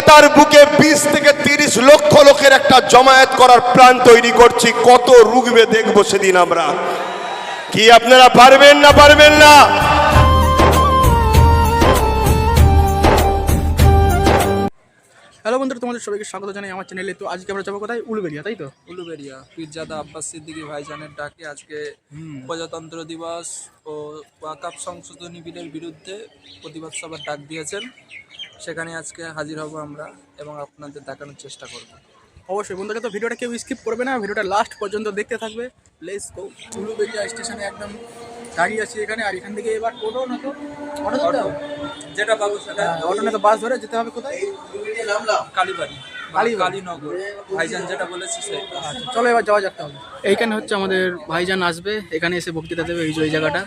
কলিকাতার বুকে বিশ থেকে তিরিশ লক্ষ লোকের একটা জমায়েত করার প্ল্যান তৈরি করছি। কত রুগবে দেখব সেদিন আমরা। কি আপনারা পারবেন না পারবেন না? হ্যালো বন্ধুরা তোমাদের সবাইকে স্বাগত জানাই আমার চ্যানেলে তো আজকে আমরা যাব কোথায়? উলুবেরিয়া তাই তো? উলুবেরিয়া পীরজাদা আব্বাস সিদ্দিকী ভাইজানের ডাকে আজকে প্রজাতন্ত্র দিবস ও ওয়াকাপ সংশোধনী বিলের বিরুদ্ধে প্রতিবাদ সভার ডাক দিয়েছেন। সেখানে আজকে হাজির হব আমরা এবং আপনাদের দেখানোর চেষ্টা করব। অবশ্যই বন্ধুরা তো ভিডিওটা কেউ স্কিপ করবে না ভিডিওটা লাস্ট পর্যন্ত দেখতে থাকবে। লেটস গো উলুবেরিয়া স্টেশনে একদম দাঁড়িয়ে আছি এখানে আর এখান থেকে এবার টোটো না তো? অটো যেটা পাবো সেটা হ্যাঁ, অটো না তো বাস ধরে যেতে হবে কোথায়? কালীবাড়ি। কালীনগর। ভাইজান যেটা বলেছে আচ্ছা চলো এবার যাওয়া যাক তাহলে। এইখানে হচ্ছে আমাদের ভাইজান আসবে এখানে এসে বক্তৃতা দেবে এই যে এই জায়গাটা।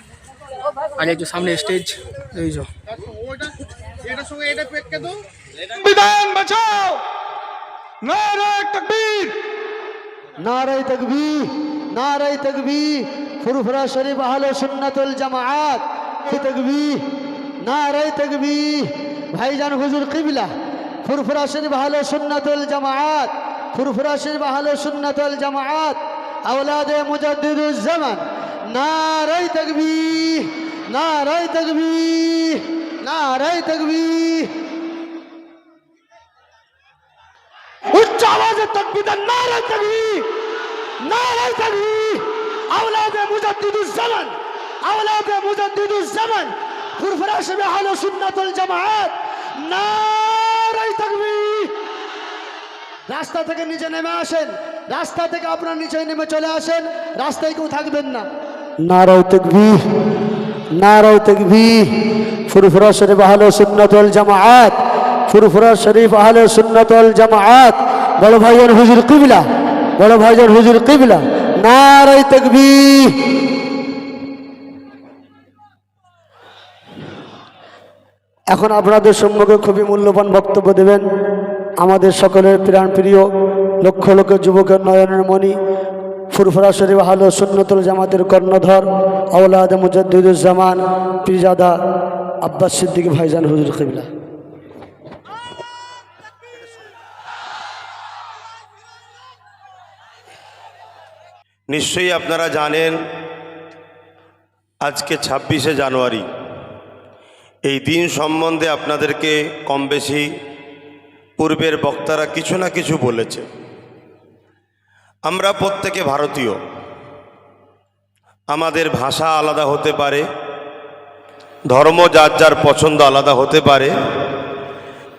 আর একটু সামনে স্টেজ এই যে। এটার সঙ্গে এটা পেটকে দাও। বিধান বাঁচাও নারায় তকবীর। নারায় তকবীর নারায় তকবীর। ফুরফুরা শরীফ আহলে সুন্নাতুল জামাআত কি তকবীর নারায় তকবীর। ভাইজান হুজুর কিবলা ফুরফুরা শরীফ আহলে সুন্নাতুল জামাআত ফুরফুরা শরীফ আহলে সুন্নাতুল জামাআত আওলাদে মুজাদ্দিদুজ জামান। নারায় তকবীর নারায় তকবীর। নারাই তকবি উচ্চ আওয়াজে তকবির নারে তকবীর। নারে তকবীর। আওলাদে মুজাদ্দিদুজ জামান। আওলাদে মুজাদ্দিদুজ জামান। ফুরফুরা শবে আহলে সুন্নাতুল জামাআত নারে তকবীর। রাস্তা থেকে নিচে নেমে আসেন। রাস্তা থেকে আপনার নিচে নেমে চলে আসেন। রাস্তায় কেউ থাকবেন না। নারায় তকবীর। নারায় তকবীর। ফুরফুরা শরীফ আহলে সুন্নাতুল জামাআত। ফুরফুরা শরীফ আহলে সুন্নাতুল জামাআত। বড় ভাইজান হুজুর কিবলা, বড় ভাইজান হুজুর কিবলা, নারায় তকবীর। এখন আপনাদের সম্মুখে খুবই মূল্যবান বক্তব্য দেবেন। আমাদের সকলের প্রাণ প্রিয় লক্ষ লক্ষ যুবকের নয়নের মণি ফুরফুরা শরীফ আহলে সুন্নতুল জামাতের কর্ণধর আওলাদ মুজাদ্দুজ্জামান পিরজাদা আব্বাস সিদ্দিক ভাইজান হুজুর কিবলা। নিশ্চয়ই আপনারা জানেন, আজকে ছাব্বিশে জানুয়ারি। এই দিন সম্বন্ধে আপনাদেরকে কম বেশি পূর্বের বক্তারা কিছু না কিছু বলেছে আমরা প্রত্যেকে ভারতীয়। আমাদের ভাষা আলাদা হতে পারে, ধর্ম যার যার পছন্দ আলাদা হতে পারে,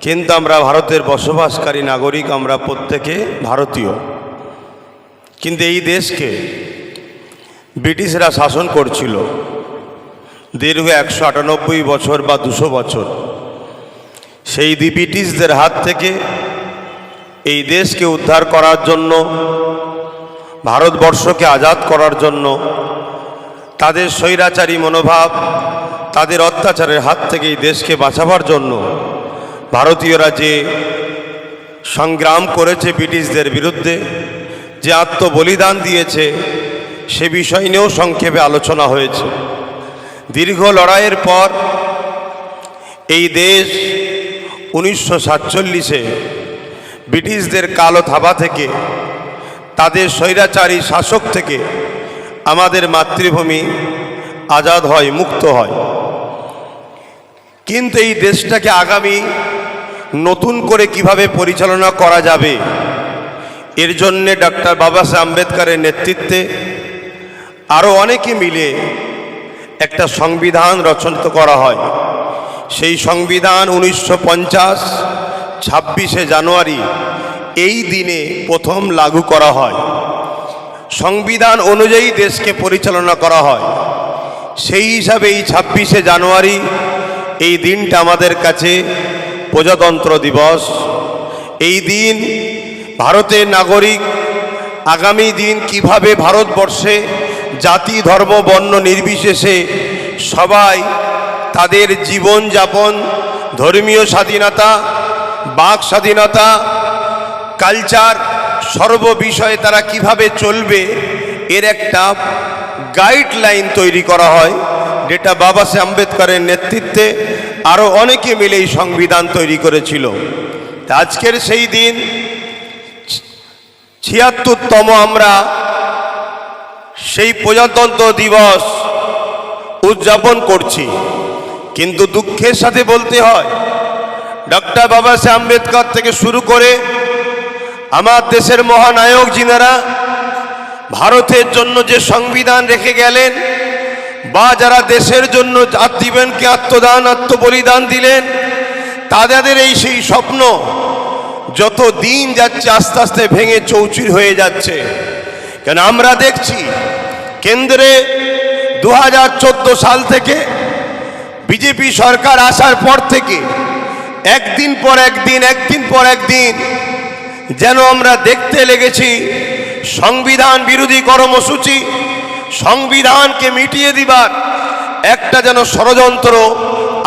কিন্তু আমরা ভারতের বসবাসকারী নাগরিক, আমরা প্রত্যেকে ভারতীয়। কিন্তু এই দেশকে ব্রিটিশরা শাসন করছিল দীর্ঘ একশো আটানব্বই বছর বা দুশো বছর। সেই ব্রিটিশদের হাত থেকে এই দেশকে উদ্ধার করার জন্য ভারতবর্ষকে আজাদ করার জন্য তাদের স্বৈরাচারী মনোভাব, তাদের অত্যাচারের হাত থেকে এই দেশকে বাঁচাবার জন্য ভারতীয়রা যে সংগ্রাম করেছে ব্রিটিশদের বিরুদ্ধে, যে আত্মবলিদান দিয়েছে, সে বিষয় নিয়েও সংক্ষেপে আলোচনা হয়েছে। দীর্ঘ লড়াইয়ের পর এই দেশ উনিশশো সাতচল্লিশে ব্রিটিশদের কালো থাবা থেকে তাদের স্বৈরাচারী শাসক থেকে আমাদের মাতৃভূমি আজাদ হয়, মুক্ত হয়। কিন্তু এই দেশটাকে আগামী নতুন করে কীভাবে পরিচালনা করা যাবে, এর জন্যে ডক্টর বাবা সাহেব আম্বেদকরের নেতৃত্বে আরও অনেকে মিলে একটা সংবিধান রচনা করা হয়। সেই সংবিধান উনিশশো পঞ্চাশ, ছাব্বিশে জানুয়ারি এই দিনে প্রথম লাগু করা হয়। সংবিধান অনুযায়ী দেশকে পরিচালনা করা হয়। সেই হিসাবে এই ছাব্বিশে জানুয়ারি এই দিনটা আমাদের কাছে প্রজাতন্ত্র দিবস। এই দিন ভারতের নাগরিক আগামী দিন কীভাবে ভারতবর্ষে জাতি, ধর্ম, বর্ণ নির্বিশেষে সবাই তাদের জীবনযাপন, ধর্মীয় স্বাধীনতা, বাক স্বাধীনতা কালচার সর্ব বিষয়ে তারা কীভাবে চলবে, এর একটা গাইডলাইন তৈরি করা হয়, যেটা বাবা সাহেব আম্বেদকরের নেতৃত্বে আরও অনেকে মিলে এই সংবিধান তৈরি করেছিল। আজকের সেই দিন ছিয়াত্তরতম আমরা সেই প্রজাতন্ত্র দিবস উদযাপন করছি। কিন্তু দুঃখের সাথে বলতে হয় ডক্টর বাবা সাহেব আম্বেদকর থেকে শুরু করে আমার দেশের মহানায়ক যিনারা ভারতের জন্য যে সংবিধান রেখে গেলেন বা যারা দেশের জন্য আত্মীবেনকে আত্মদান, আত্মবলিদান দিলেন, তাদের এই সেই স্বপ্ন যত দিন যাচ্ছে আস্তে আস্তে ভেঙে চৌচির হয়ে যাচ্ছে। কেন আমরা দেখছি, কেন্দ্রে দু হাজার চোদ্দ সাল থেকে বিজেপি সরকার আসার পর থেকে একদিন পর একদিন একদিন পর একদিন যেন আমরা দেখতে লেগেছি সংবিধান বিরোধী কর্মসূচি, সংবিধানকে মিটিয়ে দিবার একটা যেন ষড়যন্ত্র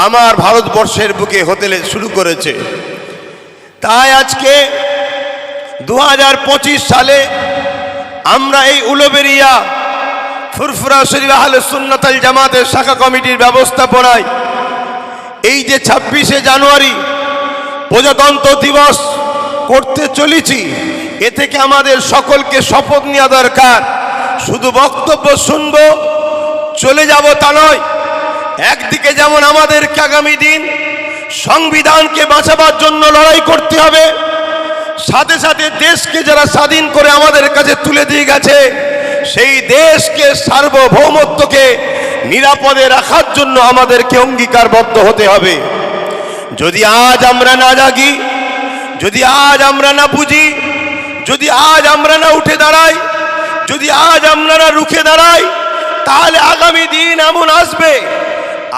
আমার ভারতবর্ষের বুকে হতে শুরু করেছে। তাই আজকে দু হাজার পঁচিশ সালে আমরা এই উলবেরিয়া ফুরফুরা শরীফ আহলে সুন্নতাল জামাতের শাখা কমিটির ব্যবস্থাপনায় এই যে ছাব্বিশে জানুয়ারি প্রজাতন্ত্র দিবস করতে চলেছি। এ থেকে আমাদের সকলকে শপথ নেওয়া দরকার। শুধু বক্তব্য শুনব, চলে যাব তা নয়। একদিকে যেমন আমাদেরকে আগামী দিন সংবিধানকে বাঁচাবার জন্য লড়াই করতে হবে, সাথে সাথে দেশকে যারা স্বাধীন করে আমাদের কাছে তুলে দিয়ে গেছে, সেই দেশকে সার্বভৌমত্বকে নিরাপদে রাখার জন্য আমাদেরকে অঙ্গীকারবদ্ধ হতে হবে। যদি আজ আমরা না জাগি যদি আজ আমরা না বুঝি, যদি আজ আমরা না উঠে দাঁড়াই, যদি আজ আমরা রুখে দাঁড়াই, তাহলে আগামী দিন এমন আসবে।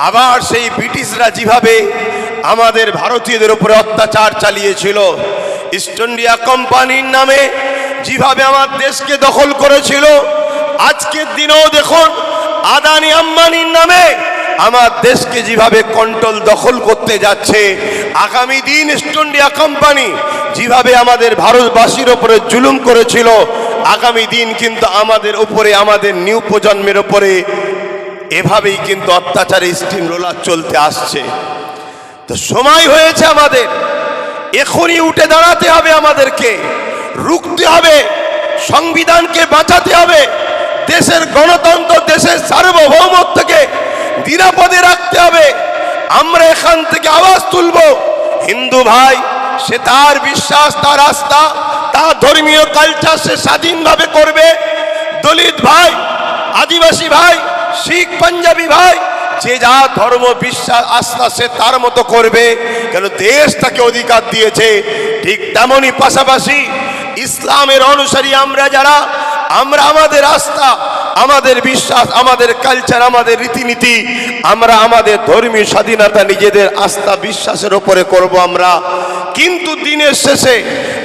আবার সেই ব্রিটিশরা যেভাবে আমাদের ভারতীয়দের উপরে অত্যাচার চালিয়েছিল ইস্ট ইন্ডিয়া কোম্পানির নামে যেভাবে আমার দেশকে দখল করেছিল, আজকের দিনেও দেখুন, আদানি আম্বানির নামে আমার দেশকে যেভাবে কন্ট্রোল দখল করতে যাচ্ছে, আগামী দিন ইস্ট ইন্ডিয়া কোম্পানি যেভাবে আমাদের ভারতবাসীর ওপরে জুলুম করেছিল, আগামী দিন কিন্তু আমাদের উপরে, আমাদের নিউ প্রজন্মের ওপরে এভাবেই কিন্তু অত্যাচারে স্টিম রোলার চলতে আসছে। তো সময় হয়েছে আমাদের, এখনই উঠে দাঁড়াতে হবে আমাদেরকে, রুখতে হবে, সংবিধানকে বাঁচাতে হবে, দেশের গণতন্ত্র, দেশের সার্বভৌমত্বকে নিরাপদে রাখতে হবে। আমরা এখান থেকে আওয়াজ তুলব। হিন্দু ভাই, সে তার বিশ্বাস, তার আস্থা তার ধর্মীয় কালচার সে স্বাধীনভাবে করবে। দলিত ভাই, আদিবাসী ভাই, শিখ, পাঞ্জাবি ভাই, যে যা ধর্ম, বিশ্বাস, আস্থা সে তার মতো করবে। কেন দেশ তাকে অধিকার দিয়েছে, ঠিক তেমনই পাশাপাশি ইসলামের অনুসারী আমরা যারা আমরা আমাদের আস্থা আমাদের বিশ্বাস, আমাদের কালচার আমাদের রীতিনীতি, আমরা আমাদের ধর্মীয় স্বাধীনতা নিজেদের আস্থা বিশ্বাসের ওপরে করব আমরা। কিন্তু দিনের শেষে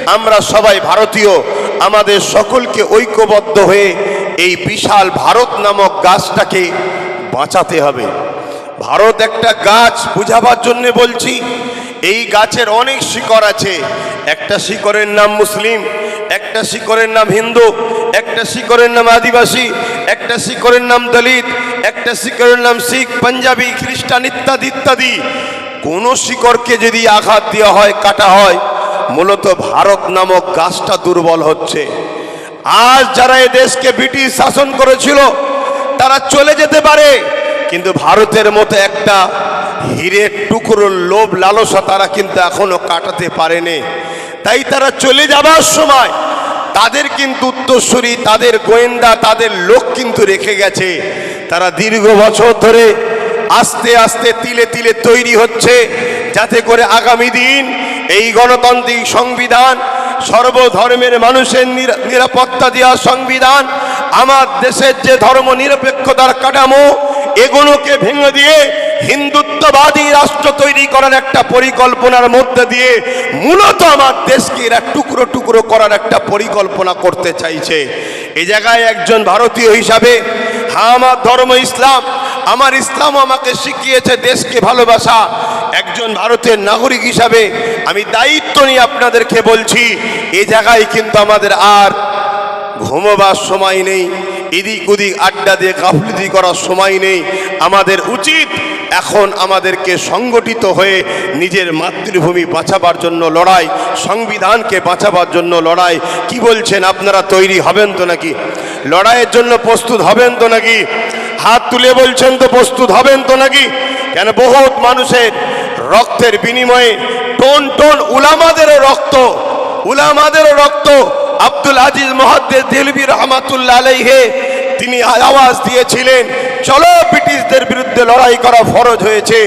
আমরা সবাই ভারতীয়, আমাদের সকলকে ঐক্যবদ্ধ হয়ে এই বিশাল ভারত নামক গাছটাকে বাঁচাতে হবে। ভারত একটা গাছ, বুঝাবার জন্য বলছি এই গাছের অনেক শিকড় আছে। একটা শিকড়ের নাম মুসলিম, একটা শিকড়ের নাম হিন্দু, একটা শিকড়ের নাম আদিবাসী, একটা শিকড়ের নাম দলিত, একটা শিকড়ের নাম শিখ, পাঞ্জাবি, খ্রিস্টান ইত্যাদি ইত্যাদি। কোনো শিকড়কে যদি আঘাত দেওয়া হয়, কাটা হয়, মূলত ভারত নামক গাছটা দুর্বল হচ্ছে। আজ যারা এ দেশকে ব্রিটিশ শাসন করেছিল, তারা চলে যেতে পারে, কিন্তু ভারতের মতো একটা হীরের টুকরো লোভ লালসা তারা কিন্তু এখনও কাটাতে পারেনি। তাই তারা চলে যাবার সময় তাদের কিন্তু উত্তরসূরি, তাদের গোয়েন্দা, তাদের লোক কিন্তু রেখে গেছে। তারা দীর্ঘ বছর ধরে আস্তে আস্তে তিলে তিলে তৈরি হচ্ছে যাতে করে আগামী দিন এই গণতান্ত্রিক সংবিধান, সর্বধর্মের মানুষের নিরা- নিরাপত্তা দেওয়া সংবিধান, আমার দেশের যে ধর্ম নিরপেক্ষতার কাঠামো, এগুলোকে ভেঙে দিয়ে হিন্দুত্ববাদী রাষ্ট্র তৈরি করার একটা পরিকল্পনার মধ্যে দিয়ে মূলত আমার দেশকে এরা টুকরো টুকরো করার একটা পরিকল্পনা করতে চাইছে। এ জায়গায় একজন ভারতীয় হিসাবে হ্যাঁ আমার ধর্ম ইসলাম, আমার ইসলাম আমাকে শিখিয়েছে দেশকে ভালোবাসা। একজন ভারতের নাগরিক হিসাবে আমি দায়িত্ব নিয়ে আপনাদেরকে বলছি, এ জায়গায় কিন্তু আমাদের আর ঘুমোবার সময় নেই। এদিক ওদিক আড্ডা দিয়ে গাফলিতি করার সময় নেই। আমাদের উচিত এখন আমাদেরকে সংগঠিত হয়ে নিজের মাতৃভূমি বাঁচাবার জন্য লড়াই, সংবিধানকে বাঁচাবার জন্য লড়াই। কি বলছেন, আপনারা তৈরি হবেন তো নাকি? লড়াইয়ের জন্য প্রস্তুত হবেন তো নাকি? হাত তুলে বলছেন তো প্রস্তুত হবেন তো নাকি? কেন বহুত মানুষের রক্তের বিনিময়ে টোন টোন উলামাদেরও রক্ত উলামাদেরও রক্ত। আব্দুল আজিজ মহাদ্দের দিলবি রহমাতুল্লাহ আলাইহে তিনি আওয়াজ দিয়েছিলেন, চলো ব্রিটিশদের বিরুদ্ধে লড়াই করা ফরজ হয়েছে।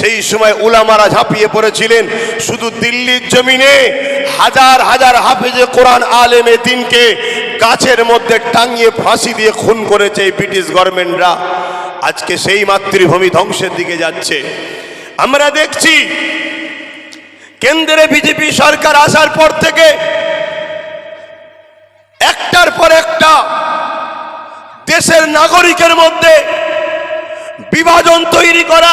সেই সময় উলামারা ঝাঁপিয়ে পড়েছিলেন, শুধু দিল্লির জমিনে হাজার হাজার হাফেজে কোরআন আলেমে দিনকে গাছের মধ্যে টাঙিয়ে ফাঁসি দিয়ে খুন করেছে এই ব্রিটিশ গভর্নমেন্টরা। আজকে সেই মাতৃভূমি ধ্বংসের দিকে যাচ্ছে। আমরা দেখছি, কেন্দ্রে বিজেপি সরকার আসার পর থেকে একটার পর একটা দেশের নাগরিকের মধ্যে বিভাজন তৈরি করা,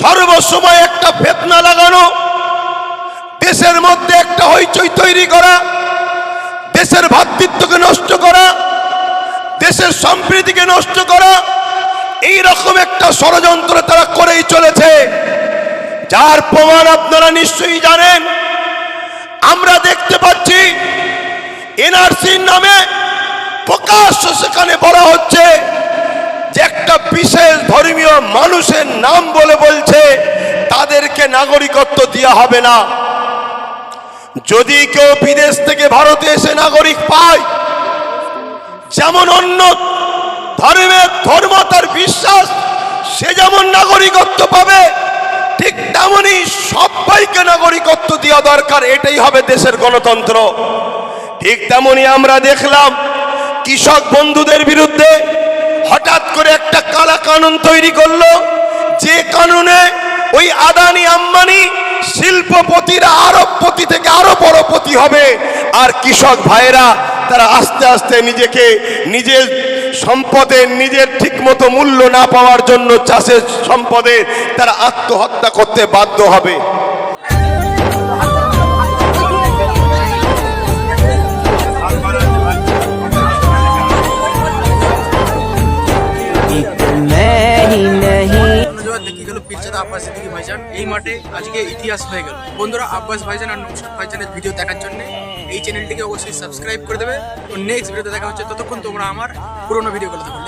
সর্বসময় একটা ফেতনা লাগানো, দেশের মধ্যে একটা হইচই তৈরি করা, দেশের ভাতৃত্বকে নষ্ট করা, দেশের সম্প্রীতিকে নষ্ট করা, এই রকম একটা ষড়যন্ত্র তারা করেই চলেছে। যার প্রমাণ আপনারা নিশ্চয়ই জানেন। আমরা দেখতে পাচ্ছি, এনআরসির নামে প্রকাশ্য সেখানে বলা হচ্ছে যে একটা বিশেষ ধর্মীয় মানুষের নাম বলে বলছে, তাদেরকে নাগরিকত্ব দেওয়া হবে না। যদি কেউ বিদেশ থেকে ভারতে এসে নাগরিক পায়, যেমন অন্য ধর্মের ধর্ম তার বিশ্বাস, সে যেমন নাগরিকত্ব পাবে, ঠিক তেমনই সবাইকে নাগরিকত্ব দেওয়া দরকার, এটাই হবে দেশের গণতন্ত্র। ঠিক তেমনই আমরা দেখলাম কৃষক বন্ধুদের বিরুদ্ধে হঠাৎ করে একটা কালা কানুন তৈরি করল। যে কানুনে ওই আদানি আম্বানি শিল্পপতিরা আরবপতি থেকে আরও বড়পতি হবে। আর কৃষক ভাইয়েরা, তারা আস্তে আস্তে নিজেকে নিজের সম্পদের নিজের ঠিকমতো মূল্য না পাওয়ার জন্য চাষের সম্পদের তারা আত্মহত্যা করতে বাধ্য হবে। আব্বাস সিদ্দিকি ভাইজান, এই মাঠে আজকে ইতিহাস হয়ে গেল। বন্ধুরা, আব্বাস ভাইজান আর নমস্কার ভাইজানের ভিডিও দেখার জন্য এই চ্যানেলটিকে অবশ্যই সাবস্ক্রাইব করে দেবে। তো নেক্সট ভিডিওতে দেখা হচ্ছে, ততক্ষণ তোমরা আমার পুরোনো ভিডিওগুলো দেখো।